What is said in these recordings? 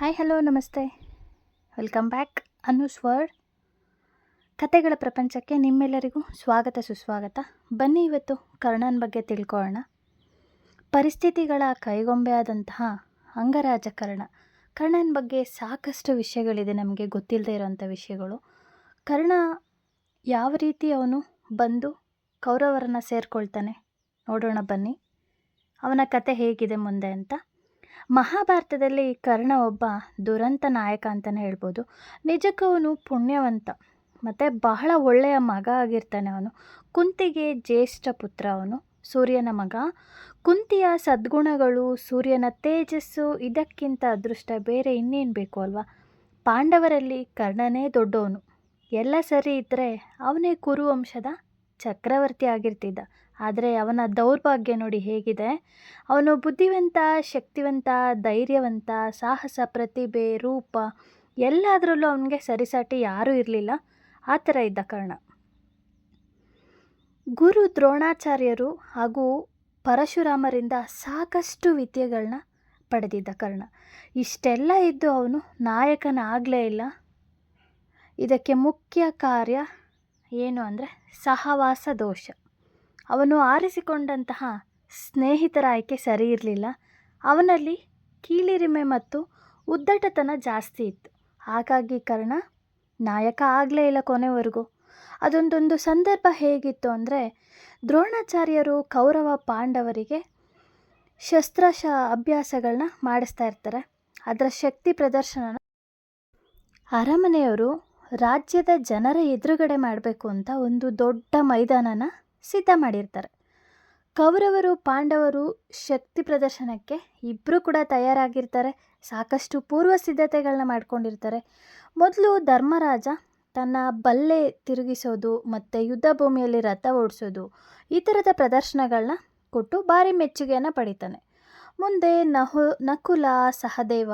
Hi hello ನಮಸ್ತೆ. Welcome back Anu word ಕತೆಗಳ ಪ್ರಪಂಚಕ್ಕೆ ನಿಮ್ಮೆಲ್ಲರಿಗೂ ಸ್ವಾಗತ, ಸುಸ್ವಾಗತ. ಬನ್ನಿ ಇವತ್ತು ಕರ್ಣನ ಬಗ್ಗೆ ತಿಳ್ಕೊಳ್ಳೋಣ. ಪರಿಸ್ಥಿತಿಗಳ ಕೈಗೊಂಬೆ ಆದಂತಹ ಅಂಗರಾಜ ಕರ್ಣ ಕರ್ಣನ ಬಗ್ಗೆ ಸಾಕಷ್ಟು ವಿಷಯಗಳಿದೆ ನಮಗೆ ಗೊತ್ತಿಲ್ಲದೆ ಇರೋಂಥ ವಿಷಯಗಳು. ಕರ್ಣ ಯಾವ ರೀತಿ ಅವನು ಬಂದು ಕೌರವರನ್ನು ಸೇರಿಕೊಳ್ತಾನೆ? ನೋಡೋಣ ಬನ್ನಿ. ಅವನ ಕತೆ ಹೇಗಿದೆ ಮುಂದೆ ಅಂತ. ಮಹಾಭಾರತದಲ್ಲಿ ಕರ್ಣ ಒಬ್ಬ ದುರಂತ ನಾಯಕ ಅಂತಲೇ ಹೇಳ್ಬೋದು. ನಿಜಕ್ಕೂ ಅವನು ಪುಣ್ಯವಂತ. ಮತ್ತು ಬಹಳ ಒಳ್ಳೆಯ ಮಗ ಆಗಿರ್ತಾನೆ ಅವನು. ಕುಂತಿಗೆ ಜ್ಯೇಷ್ಠ ಪುತ್ರ ಅವನು, ಸೂರ್ಯನ ಮಗ. ಕುಂತಿಯ ಸದ್ಗುಣಗಳು, ಸೂರ್ಯನ ತೇಜಸ್ಸು, ಇದಕ್ಕಿಂತ ಅದೃಷ್ಟ ಬೇರೆ ಇನ್ನೇನು ಬೇಕು ಅಲ್ವಾ? ಪಾಂಡವರಲ್ಲಿ ಕರ್ಣನೇ ದೊಡ್ಡವನು. ಎಲ್ಲ ಸರಿ ಇದ್ದರೆ ಅವನೇ ಕುರುವಂಶದ ಚಕ್ರವರ್ತಿ ಆಗಿರ್ತಿದ್ದ. ಆದರೆ ಅವನ ದೌರ್ಭಾಗ್ಯ ನೋಡಿ ಹೇಗಿದೆ. ಅವನು ಬುದ್ಧಿವಂತ, ಶಕ್ತಿವಂತ, ಧೈರ್ಯವಂತ, ಸಾಹಸ, ಪ್ರತಿಭೆ, ರೂಪ, ಎಲ್ಲದರಲ್ಲೂ ಅವನಿಗೆ ಸರಿಸಾಟಿ ಯಾರೂ ಇರಲಿಲ್ಲ. ಆ ಥರ ಇದ್ದ ಕರ್ಣ. ಗುರು ದ್ರೋಣಾಚಾರ್ಯರು ಹಾಗೂ ಪರಶುರಾಮರಿಂದ ಸಾಕಷ್ಟು ವಿದ್ಯೆಗಳನ್ನ ಪಡೆದಿದ್ದ ಕರ್ಣ. ಇಷ್ಟೆಲ್ಲ ಇದ್ದು ಅವನು ನಾಯಕನ ಆಗಲೇ ಇಲ್ಲ. ಇದಕ್ಕೆ ಮುಖ್ಯ ಕಾರ್ಯ ಏನು ಅಂದರೆ ಸಹವಾಸ ದೋಷ. ಅವನು ಆರಿಸಿಕೊಂಡಂತಹ ಸ್ನೇಹಿತರ ಆಯ್ಕೆ ಸರಿ ಇರಲಿಲ್ಲ. ಅವನಲ್ಲಿ ಕೀಳಿರಿಮೆ ಮತ್ತು ಉದ್ದಟತನ ಜಾಸ್ತಿ ಇತ್ತು. ಹಾಗಾಗಿ ಕರ್ಣ, ನಾಯಕ ಆಗಲೇ ಇಲ್ಲ ಕೊನೆವರೆಗೂ. ಅದೊಂದೊಂದು ಸಂದರ್ಭ ಹೇಗಿತ್ತು ಅಂದರೆ, ದ್ರೋಣಾಚಾರ್ಯರು ಕೌರವ ಪಾಂಡವರಿಗೆ ಶಸ್ತ್ರಶ ಅಭ್ಯಾಸಗಳನ್ನ ಮಾಡಿಸ್ತಾ ಇರ್ತಾರೆ. ಅದರ ಶಕ್ತಿ ಪ್ರದರ್ಶನನ ಅರಮನೆಯವರು ರಾಜ್ಯದ ಜನರ ಎದುರುಗಡೆ ಮಾಡಬೇಕು ಅಂತ ಒಂದು ದೊಡ್ಡ ಮೈದಾನನ ಸಿದ್ಧ ಮಾಡಿರ್ತಾರೆ. ಕೌರವರು, ಪಾಂಡವರು ಶಕ್ತಿ ಪ್ರದರ್ಶನಕ್ಕೆ ಇಬ್ಬರೂ ಕೂಡ ತಯಾರಾಗಿರ್ತಾರೆ. ಸಾಕಷ್ಟು ಪೂರ್ವ ಸಿದ್ಧತೆಗಳನ್ನ ಮಾಡ್ಕೊಂಡಿರ್ತಾರೆ. ಮೊದಲು ಧರ್ಮರಾಜ ತನ್ನ ಬಲ್ಲೆ ತಿರುಗಿಸೋದು ಮತ್ತು ಯುದ್ಧ ಭೂಮಿಯಲ್ಲಿ ರಥ ಓಡಿಸೋದು ಈ ಥರದ ಪ್ರದರ್ಶನಗಳನ್ನ ಕೊಟ್ಟು ಭಾರಿ ಮೆಚ್ಚುಗೆಯನ್ನು ಪಡಿತಾನೆ. ಮುಂದೆ ನಹು, ನಕುಲ, ಸಹದೇವ,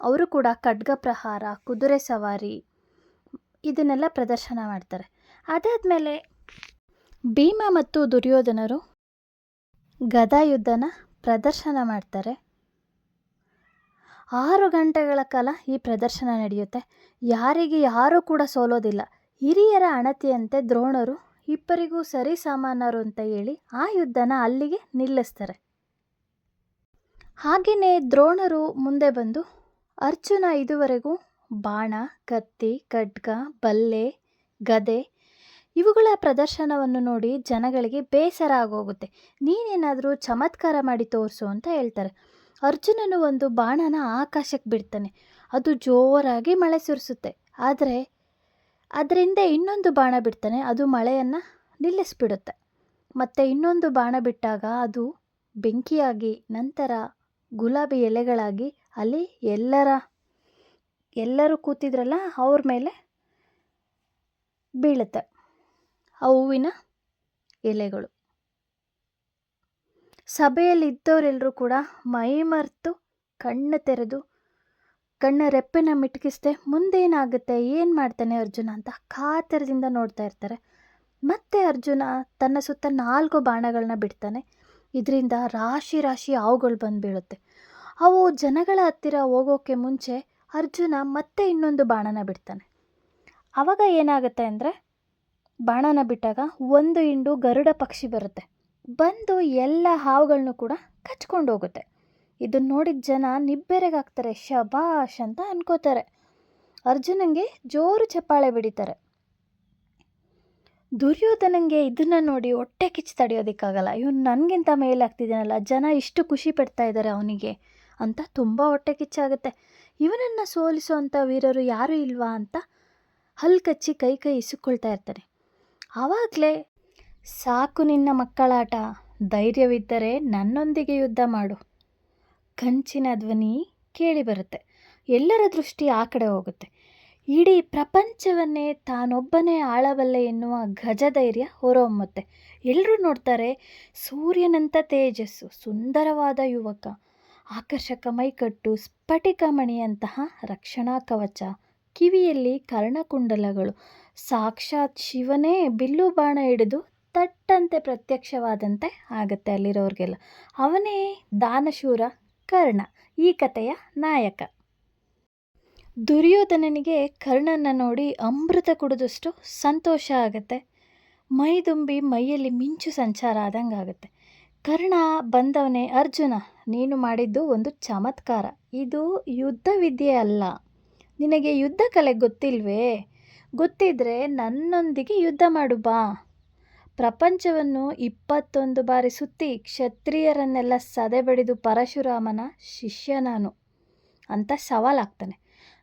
ಅವರು ಕೂಡ ಖಡ್ಗ ಪ್ರಹಾರ, ಕುದುರೆ ಸವಾರಿ ಇದನ್ನೆಲ್ಲ ಪ್ರದರ್ಶನ ಮಾಡ್ತಾರೆ. ಅದಾದಮೇಲೆ ಭೀಮ ಮತ್ತು ದುರ್ಯೋಧನರು ಗದಾಯುದ್ಧನ ಪ್ರದರ್ಶನ ಮಾಡ್ತಾರೆ. ಆರು ಗಂಟೆಗಳ ಕಾಲ ಈ ಪ್ರದರ್ಶನ ನಡೆಯುತ್ತೆ. ಯಾರಿಗೆ ಯಾರೂ ಕೂಡ ಸೋಲೋದಿಲ್ಲ. ಹಿರಿಯರ ಅಣತಿಯಂತೆ ದ್ರೋಣರು ಇಬ್ಬರಿಗೂ ಸರಿ ಸಾಮಾನರು ಅಂತ ಹೇಳಿ ಆ ಯುದ್ಧನ ಅಲ್ಲಿಗೆ ನಿಲ್ಲಿಸ್ತಾರೆ. ಹಾಗೆಯೇ ದ್ರೋಣರು ಮುಂದೆ ಬಂದು ಅರ್ಜುನ ಇದುವರೆಗೂ ಬಾಣ, ಕತ್ತಿ, ಖಡ್ಗ, ಬಲ್ಲೆ, ಗದೆ ಇವುಗಳ ಪ್ರದರ್ಶನವನ್ನು ನೋಡಿ ಜನಗಳಿಗೆ ಬೇಸರ ಆಗೋಗುತ್ತೆ. ನೀನೇನಾದರೂ ಚಮತ್ಕಾರ ಮಾಡಿ ತೋರಿಸು ಅಂತ ಹೇಳ್ತಾರೆ. ಅರ್ಜುನನು ಒಂದು ಬಾಣನ ಆಕಾಶಕ್ಕೆ ಬಿಡ್ತಾನೆ. ಅದು ಜೋರಾಗಿ ಮಳೆ ಸುರಿಸುತ್ತೆ. ಆದರೆ, ಅದರಿಂದ ಇನ್ನೊಂದು ಬಾಣ ಬಿಡ್ತಾನೆ. ಅದು ಮಳೆಯನ್ನು ನಿಲ್ಲಿಸ್ಬಿಡುತ್ತೆ. ಮತ್ತು ಇನ್ನೊಂದು ಬಾಣ ಬಿಟ್ಟಾಗ ಅದು ಬೆಂಕಿಯಾಗಿ, ನಂತರ ಗುಲಾಬಿ ಎಲೆಗಳಾಗಿ ಅಲ್ಲಿ ಎಲ್ಲರ, ಎಲ್ಲರೂ ಕೂತಿದ್ರಲ್ಲ, ಅವ್ರ ಮೇಲೆ ಬೀಳುತ್ತೆ. ಆ ಹೂವಿನ ಎಲೆಗಳು. ಸಭೆಯಲ್ಲಿದ್ದವರೆಲ್ಲರೂ ಕೂಡ ಮೈಮರೆತು ಕಣ್ಣು ತೆರೆದು ಕಣ್ಣ ರೆಪ್ಪೆನ ಮಿಟುಕಿಸ್ದೆ ಮುಂದೇನಾಗುತ್ತೆ, ಏನು ಮಾಡ್ತಾನೆ ಅರ್ಜುನ ಅಂತ ಕಾತರದಿಂದ ನೋಡ್ತಾ ಇರ್ತಾರೆ. ಮತ್ತೆ ಅರ್ಜುನ ತನ್ನ ಸುತ್ತ ನಾಲ್ಕು ಬಾಣಗಳನ್ನ ಬಿಡ್ತಾನೆ. ಇದರಿಂದ ರಾಶಿ ರಾಶಿ ಹಾವುಗಳು ಬಂದು ಬೀಳುತ್ತೆ ಅವು ಜನಗಳ ಹತ್ತಿರ ಹೋಗೋಕ್ಕೆ ಮುಂಚೆ ಅರ್ಜುನ ಮತ್ತೆ ಇನ್ನೊಂದು ಬಾಣನ ಬಿಡ್ತಾನೆ. ಆವಾಗ ಏನಾಗುತ್ತೆ ಅಂದರೆ ಬಾಣನ ಬಿಟ್ಟಾಗ ಒಂದು ಹಿಂಡು ಗರುಡ ಪಕ್ಷಿ ಬರುತ್ತೆ. ಬಂದು ಎಲ್ಲ ಹಾವುಗಳನ್ನು ಕೂಡ ಕಚ್ಕೊಂಡು ಹೋಗುತ್ತೆ. ಇದನ್ನು ನೋಡಿದ ಜನ ನಿಬ್ಬೆರೆಗಾಗ್ತಾರೆ, ಶಬಾಷ್ ಅಂತ ಅನ್ಕೋತಾರೆ. ಅರ್ಜುನಂಗೆ ಜೋರು ಚಪ್ಪಾಳೆ ಬಿಡಿತಾರೆ. ದುರ್ಯೋಧನಂಗೆ ಇದನ್ನು ನೋಡಿ ಹೊಟ್ಟೆ ಕಿಚ್ಚು ತಡೆಯೋದಕ್ಕಾಗಲ್ಲ. ಇವನು ನನಗಿಂತ ಮೇಲಾಗ್ತಿದ್ದಾನಲ್ಲ ಜನ ಇಷ್ಟು ಖುಷಿ ಪಡ್ತಾ ಇದ್ದಾರೆ ಅವನಿಗೆ ಅಂತ ತುಂಬ ಹೊಟ್ಟೆ ಕಿಚ್ಚಾಗುತ್ತೆ. ಇವನನ್ನು ಸೋಲಿಸುವಂಥ ವೀರರು ಯಾರೂ ಇಲ್ವಾ ಅಂತ ಹಲ್ಕಚ್ಚಿ ಕೈ ಕೈ ಇಸುಕೊಳ್ತಾ ಇರ್ತಾನೆ ಆವಾಗಲೇ, ಸಾಕು ನಿನ್ನ ಮಕ್ಕಳಾಟ, ಧೈರ್ಯವಿದ್ದರೆ ನನ್ನೊಂದಿಗೆ ಯುದ್ಧ ಮಾಡು. ಕಂಚಿನ ಧ್ವನಿ ಕೇಳಿ ಬರುತ್ತೆ ಎಲ್ಲರ ದೃಷ್ಟಿ ಆ ಕಡೆ ಹೋಗುತ್ತೆ. ಇಡೀ ಪ್ರಪಂಚವನ್ನೇ ತಾನೊಬ್ಬನೇ ಆಳಬಲ್ಲೆ ಎನ್ನುವ ಗಜಧೈರ್ಯ ಹೊರಹೊಮ್ಮುತ್ತೆ. ಎಲ್ಲರೂ ನೋಡ್ತಾರೆ ಸೂರ್ಯನಂಥ ತೇಜಸ್ಸು, ಸುಂದರವಾದ ಯುವಕ, ಆಕರ್ಷಕ ಮೈಕಟ್ಟು ಸ್ಫಟಿಕ ಮಣಿಯಂತಹ ರಕ್ಷಣಾ ಕವಚ, ಕಿವಿಯಲ್ಲಿ ಕರ್ಣಕುಂಡಲಗಳು ಸಾಕ್ಷಾತ್ ಶಿವನೇ ಬಿಲ್ಲು ಬಾಣ ಹಿಡಿದು ತಟ್ಟಂತೆ ಪ್ರತ್ಯಕ್ಷವಾದಂತೆ ಆಗುತ್ತೆ ಅಲ್ಲಿರೋರಿಗೆಲ್ಲ. ಅವನೇ ದಾನಶೂರ ಕರ್ಣ, ಈ ಕಥೆಯ ನಾಯಕ. ದುರ್ಯೋಧನನಿಗೆ ಕರ್ಣನ ನೋಡಿ ಅಮೃತ ಕುಡಿದಷ್ಟು ಸಂತೋಷ ಆಗುತ್ತೆ. ಮೈದುಂಬಿ ಮೈಯಲ್ಲಿ ಮಿಂಚು ಸಂಚಾರ ಆದಂಗೆ ಆಗುತ್ತೆ. ಕರ್ಣ ಬಂದವನೇ ಅರ್ಜುನ, ನೀನು ಮಾಡಿದ್ದು ಒಂದು ಚಮತ್ಕಾರ. ಇದು ಯುದ್ಧ ವಿದ್ಯೆ ಅಲ್ಲ. ನಿನಗೆ ಯುದ್ಧ ಕಲೆ ಗೊತ್ತಿಲ್ವೇ? ಗೊತ್ತಿದ್ರೆ ನನ್ನೊಂದಿಗೆ ಯುದ್ಧ ಮಾಡು ಬಾ. ಪ್ರಪಂಚವನ್ನು ಇಪ್ಪತ್ತೊಂದು ಬಾರಿ ಸುತ್ತಿ ಕ್ಷತ್ರಿಯರನ್ನೆಲ್ಲ ಸದೆಬಡಿದು ಪರಶುರಾಮನ ಶಿಷ್ಯ ನಾನು. ಅಂತ ಸವಾಲಾಗ್ತಾನೆ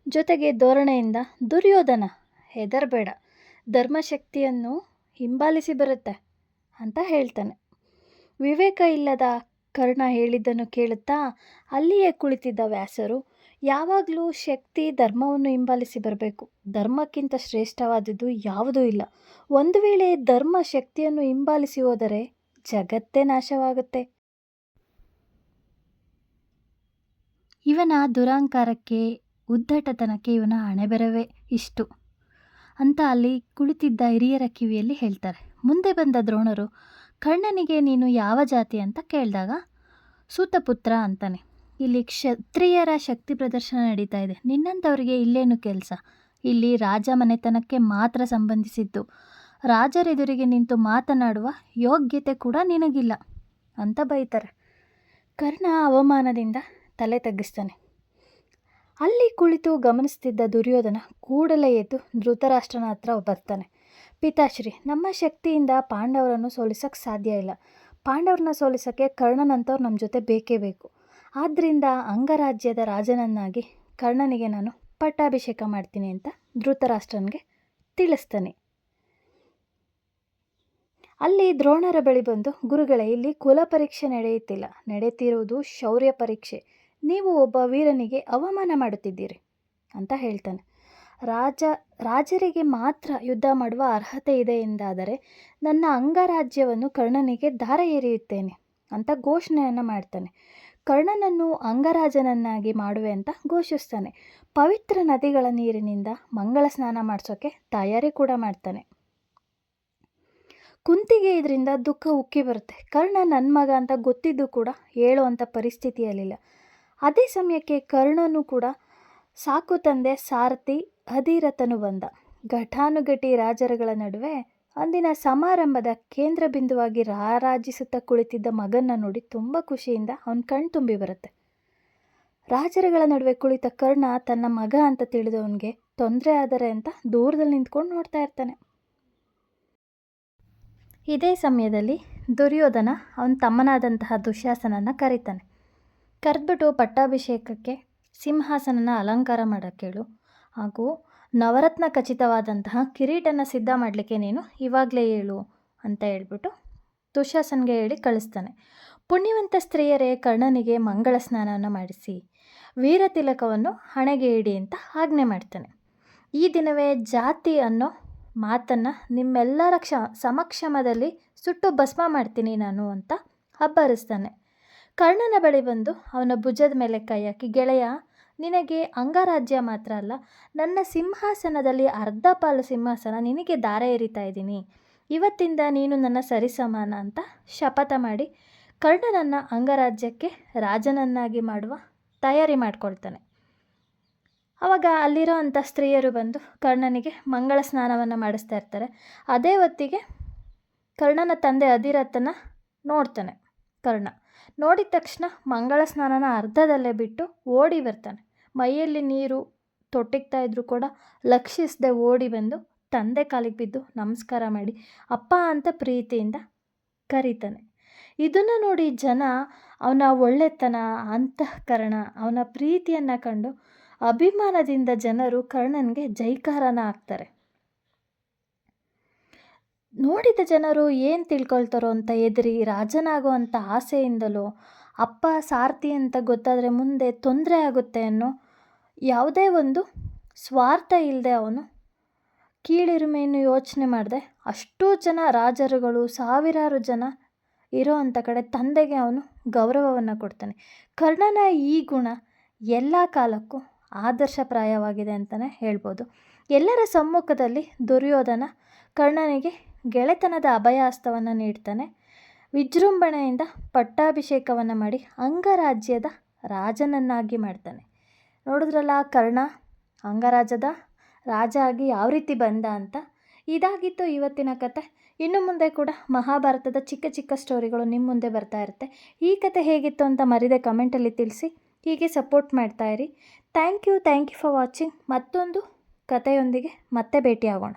ಜೊತೆಗೆ ಧೋರಣೆಯಿಂದ ದುರ್ಯೋಧನ ಹೆದರಬೇಡ. ಧರ್ಮಶಕ್ತಿಯನ್ನು ಹಿಂಬಾಲಿಸಿ ಬರುತ್ತೆ ಅಂತ ಹೇಳ್ತಾನೆ. ವಿವೇಕ ಇಲ್ಲದ ಕರ್ಣ ಹೇಳಿದ್ದನ್ನು ಕೇಳುತ್ತಾ ಅಲ್ಲಿಯೇ ಕುಳಿತಿದ್ದ ವ್ಯಾಸರು ಯಾವಾಗಲೂ ಶಕ್ತಿ ಧರ್ಮವನ್ನು ಹಿಂಬಾಲಿಸಿ ಬರಬೇಕು. ಧರ್ಮಕ್ಕಿಂತ ಶ್ರೇಷ್ಠವಾದದ್ದು ಯಾವುದೂ ಇಲ್ಲ. ಒಂದು ವೇಳೆ ಧರ್ಮ ಶಕ್ತಿಯನ್ನು ಹಿಂಬಾಲಿಸಿ ಹೋದರೆ ಜಗತ್ತೇ ನಾಶವಾಗುತ್ತೆ. ಇವನ ದುರಾಂಕಾರಕ್ಕೆ ಉದ್ದಟತನಕ್ಕೆ ಇವನ ಹಣೆಬೆರವೇ ಇಷ್ಟು. ಅಂತ ಅಲ್ಲಿ ಕುಳಿತಿದ್ದ ಹಿರಿಯರ ಕಿವಿಯಲ್ಲಿ ಹೇಳ್ತಾರೆ. ಮುಂದೆ ಬಂದ ದ್ರೋಣರು, ಕರ್ಣನಿಗೆ ನೀನು ಯಾವ ಜಾತಿ? ಅಂತ ಕೇಳಿದಾಗ, ಸೂತಪುತ್ರ ಅಂತಾನೆ. ಇಲ್ಲಿ ಕ್ಷತ್ರಿಯರ ಶಕ್ತಿ ಪ್ರದರ್ಶನ ನಡೀತಾ ಇದೆ. ನಿನ್ನಂಥವ್ರಿಗೆ ಇಲ್ಲೇನು ಕೆಲಸ? ಇಲ್ಲಿ ರಾಜ ಮನೆತನಕ್ಕೆ ಮಾತ್ರ ಸಂಬಂಧಿಸಿದ್ದು. ರಾಜರೆದುರಿಗೆ ನಿಂತು ಮಾತನಾಡುವ ಯೋಗ್ಯತೆ ಕೂಡ ನಿನಗಿಲ್ಲ ಅಂತ ಬೈತಾರೆ. ಕರ್ಣ ಅವಮಾನದಿಂದ ತಲೆ ತಗ್ಗಿಸ್ತಾನೆ. ಅಲ್ಲಿ ಕುಳಿತು ಗಮನಿಸ್ತಿದ್ದ ದುರ್ಯೋಧನ ಕೂಡಲೇ ಎದ್ದು ಧೃತರಾಷ್ಟ್ರನ ಹತ್ರ ಬರ್ತಾನೆ ಪಿತಾಶ್ರೀ, ನಮ್ಮ ಶಕ್ತಿಯಿಂದ ಪಾಂಡವರನ್ನು ಸೋಲಿಸೋಕ್ಕೆ ಸಾಧ್ಯ ಇಲ್ಲ. ಪಾಂಡವ್ರನ್ನ ಸೋಲಿಸೋಕ್ಕೆ ಕರ್ಣನಂಥವ್ರು ನಮ್ಮ ಜೊತೆ ಬೇಕೇ ಬೇಕು. ಆದ್ದರಿಂದ ಅಂಗರಾಜ್ಯದ ರಾಜನನ್ನಾಗಿ ಕರ್ಣನಿಗೆ ನಾನು ಪಟ್ಟಾಭಿಷೇಕ ಮಾಡ್ತೀನಿ ಅಂತ ಧೃತರಾಷ್ಟ್ರನಿಗೆ ತಿಳಿಸ್ತಾನೆ. ಅಲ್ಲಿ ದ್ರೋಣರ ಬಳಿ ಬಂದು ಗುರುಗಳೇ, ಇಲ್ಲಿ ಕುಲ ಪರೀಕ್ಷೆ ನಡೆಯುತ್ತಿಲ್ಲ. ನಡೆಯುತ್ತಿರುವುದು ಶೌರ್ಯ ಪರೀಕ್ಷೆ. ನೀವು ಒಬ್ಬ ವೀರನಿಗೆ ಅವಮಾನ ಮಾಡುತ್ತಿದ್ದೀರಿ ಅಂತ ಹೇಳ್ತಾನೆ. ರಾಜ, ರಾಜರಿಗೆ ಮಾತ್ರ ಯುದ್ಧ ಮಾಡುವ ಅರ್ಹತೆ ಇದೆ ಎಂದಾದರೆ ನನ್ನ ಅಂಗರಾಜ್ಯವನ್ನು ಕರ್ಣನಿಗೆ ದಾರ ಎರೆಯುತ್ತೇನೆ ಅಂತ ಘೋಷಣೆಯನ್ನು ಮಾಡ್ತಾನೆ. ಕರ್ಣನನ್ನು ಅಂಗರಾಜನನ್ನಾಗಿ ಮಾಡುವೆ ಅಂತ ಘೋಷಿಸ್ತಾನೆ. ಪವಿತ್ರ ನದಿಗಳ ನೀರಿನಿಂದ ಮಂಗಳ ಸ್ನಾನ ಮಾಡಿಸೋಕ್ಕೆ ತಯಾರಿ ಕೂಡ ಮಾಡ್ತಾನೆ. ಕುಂತಿಗೆ ಇದರಿಂದ ದುಃಖ ಉಕ್ಕಿ ಬರುತ್ತೆ. ಕರ್ಣ ನನ್ನ ಮಗ ಅಂತ ಗೊತ್ತಿದ್ದು ಕೂಡ ಹೇಳುವಂಥ ಪರಿಸ್ಥಿತಿಯಲ್ಲಿಲ್ಲ. ಅದೇ ಸಮಯಕ್ಕೆ ಕರ್ಣನು ಕೂಡ ಸಾಕು ತಂದೆ ಸಾರಥಿ ಅಧಿರಥನು ಬಂದ. ಘಟಾನುಘಟಿ ರಾಜರುಗಳ ನಡುವೆ ಅಂದಿನ ಸಮಾರಂಭದ ಕೇಂದ್ರ ಬಿಂದುವಾಗಿ ರಾರಾಜಿಸುತ್ತಾ ಕುಳಿತಿದ್ದ ಮಗನ್ನ ನೋಡಿ ತುಂಬ ಖುಷಿಯಿಂದ ಅವನ ಕಣ್ ತುಂಬಿ ಬರುತ್ತೆ. ರಾಜರುಗಳ ನಡುವೆ ಕುಳಿತ ಕರ್ಣ ತನ್ನ ಮಗ ಅಂತ ತಿಳಿದವನಿಗೆ ತೊಂದರೆ ಆದರೆ ಅಂತ ದೂರದಲ್ಲಿ ನಿಂತ್ಕೊಂಡು ನೋಡ್ತಾ ಇರ್ತಾನೆ. ಇದೇ ಸಮಯದಲ್ಲಿ ದುರ್ಯೋಧನ ಅವನ ತಮ್ಮನಾದಂತಹ ದುಶ್ಯಾಸನನ್ನು ಕರೀತಾನೆ. ಕರೆದ್ಬಿಟ್ಟು ಪಟ್ಟಾಭಿಷೇಕಕ್ಕೆ ಸಿಂಹಾಸನನ ಅಲಂಕಾರ ಮಾಡೋಕ್ಕೇಳು ಹಾಗೂ ನವರತ್ನ ಖಚಿತವಾದಂತಹ ಕಿರೀಟನ ಸಿದ್ಧ ಮಾಡಲಿಕ್ಕೆ ನೀನು ಇವಾಗಲೇ ಹೇಳು ಅಂತ ಹೇಳ್ಬಿಟ್ಟು ದುಶಾಸನ್ಗೆ ಹೇಳಿ ಕಳಿಸ್ತಾನೆ. ಪುಣ್ಯವಂತ ಸ್ತ್ರೀಯರೇ, ಕರ್ಣನಿಗೆ ಮಂಗಳ ಸ್ನಾನವನ್ನು ಮಾಡಿಸಿ ವೀರತಿಲಕವನ್ನು ಹಣೆಗೆ ಇಡಿ ಅಂತ ಆಜ್ಞೆ ಮಾಡ್ತಾನೆ. ಈ ದಿನವೇ ಜಾತಿ ಅನ್ನೋ ಮಾತನ್ನು ನಿಮ್ಮೆಲ್ಲರ ಕ್ಷ, ಸಮಕ್ಷಮದಲ್ಲಿ ಸುಟ್ಟು ಭಸ್ಮ ಮಾಡ್ತೀನಿ ನಾನು ಅಂತ ಹಬ್ಬರಿಸ್ತಾನೆ ಕರ್ಣನ ಬಳಿ ಬಂದು ಅವನ ಭುಜದ ಮೇಲೆ ಕೈ ಹಾಕಿ, ಗೆಳೆಯ ನಿನಗೆ ಅಂಗರಾಜ್ಯ ಮಾತ್ರ ಅಲ್ಲ, ನನ್ನ ಸಿಂಹಾಸನದಲ್ಲಿ ಅರ್ಧ ಪಾಲು ಸಿಂಹಾಸನ ನಿನಗೆ ದಾರ ಎರಿತಾ ಇದ್ದೀನಿ. ಇವತ್ತಿಂದ ನೀನು ನನ್ನ ಸರಿಸಮಾನ ಅಂತ ಶಪಥ ಮಾಡಿ ಕರ್ಣನನ್ನು ಅಂಗರಾಜ್ಯಕ್ಕೆ ರಾಜನನ್ನಾಗಿ ಮಾಡುವ ತಯಾರಿ ಮಾಡ್ಕೊಳ್ತಾನೆ. ಆವಾಗ ಅಲ್ಲಿರೋ ಅಂಥ ಸ್ತ್ರೀಯರು ಬಂದು ಕರ್ಣನಿಗೆ ಮಂಗಳ ಸ್ನಾನವನ್ನು ಮಾಡಿಸ್ತಾ ಇರ್ತಾರೆ. ಅದೇ ಹೊತ್ತಿಗೆ ಕರ್ಣನ ತಂದೆ ಅಧಿರಥನ ನೋಡ್ತಾನೆ. ಕರ್ಣ ನೋಡಿದ ತಕ್ಷಣ ಮಂಗಳ ಸ್ನಾನನ ಅರ್ಧದಲ್ಲೇ ಬಿಟ್ಟು ಓಡಿ ಬರ್ತಾನೆ. ಮೈಯಲ್ಲಿ ನೀರು ತೊಟ್ಟಿಗ್ತಾ ಇದ್ದರೂ ಕೂಡ ಲಕ್ಷಿಸದೆ ಓಡಿ ಬಂದು ತಂದೆ ಕಾಲಿಗೆ ಬಿದ್ದು, ನಮಸ್ಕಾರ ಮಾಡಿ, ಅಪ್ಪ ಅಂತ ಪ್ರೀತಿಯಿಂದ ಕರೀತಾನೆ. ಇದನ್ನು ನೋಡಿ ಜನ ಅವನ ಒಳ್ಳೆತನ, ಅಂತಃಕರಣ, ಅವನ ಪ್ರೀತಿಯನ್ನು ಕಂಡು ಅಭಿಮಾನದಿಂದ ಜನರು ಕರ್ಣನಿಗೆ ಜೈಕಾರನ ಆಗ್ತಾರೆ. ನೋಡಿದ ಜನರು ಏನು ತಿಳ್ಕೊಳ್ತಾರೋ ಅಂತ ಎದುರಿ ರಾಜನಾಗುವಂಥ ಆಸೆಯಿಂದಲೋ, ಅಪ್ಪ ಸಾರ್ತಿ ಅಂತ ಗೊತ್ತಾದರೆ ಮುಂದೆ ತೊಂದರೆ ಆಗುತ್ತೆ ಅನ್ನೋ ಯಾವುದೇ ಒಂದು ಸ್ವಾರ್ಥ ಇಲ್ಲದೆ ಅವನು ಕೀಳಿರುಮೆಯನ್ನು ಯೋಚನೆ ಮಾಡಿದೆ. ಅಷ್ಟೂ ಜನ ರಾಜರುಗಳು, ಸಾವಿರಾರು ಜನ ಇರೋ ಅಂಥ ಕಡೆ ತಂದೆಗೆ ಅವನು ಗೌರವವನ್ನು ಕೊಡ್ತಾನೆ. ಕರ್ಣನ ಈ ಗುಣ ಎಲ್ಲ ಕಾಲಕ್ಕೂ ಆದರ್ಶಪ್ರಾಯವಾಗಿದೆ ಅಂತಲೇ ಹೇಳ್ಬೋದು. ಎಲ್ಲರ ಸಮ್ಮುಖದಲ್ಲಿ ದುರ್ಯೋಧನ ಕರ್ಣನಿಗೆ ಗೆಳೆತನದ ಅಭಯಾಸ್ತವನ್ನು ನೀಡ್ತಾನೆ. ವಿಜೃಂಭಣೆಯಿಂದ ಪಟ್ಟಾಭಿಷೇಕವನ್ನು ಮಾಡಿ ಅಂಗರಾಜ್ಯದ ರಾಜನನ್ನಾಗಿ ಮಾಡ್ತಾನೆ. ನೋಡಿದ್ರಲ್ಲ ಕರ್ಣ? ಅಂಗರಾಜದ ರಾಜ ಆಗಿ ಯಾವ ರೀತಿ ಬಂದ ಅಂತ? ಇದಾಗಿತ್ತು ಇವತ್ತಿನ ಕತೆ. ಇನ್ನು ಮುಂದೆ ಕೂಡ ಮಹಾಭಾರತದ ಚಿಕ್ಕ ಚಿಕ್ಕ ಸ್ಟೋರಿಗಳು ನಿಮ್ಮ ಮುಂದೆ ಬರ್ತಾ ಇರುತ್ತೆ. ಈ ಕತೆ ಹೇಗಿತ್ತು ಅಂತ ಮರಿದೆ ಕಮೆಂಟಲ್ಲಿ ತಿಳಿಸಿ. ಹೀಗೆ support ಮಾಡ್ತಾಯಿರಿ thank you thank you for watching ಮತ್ತೊಂದು ಕಥೆಯೊಂದಿಗೆ ಮತ್ತೆ ಭೇಟಿಯಾಗೋಣ.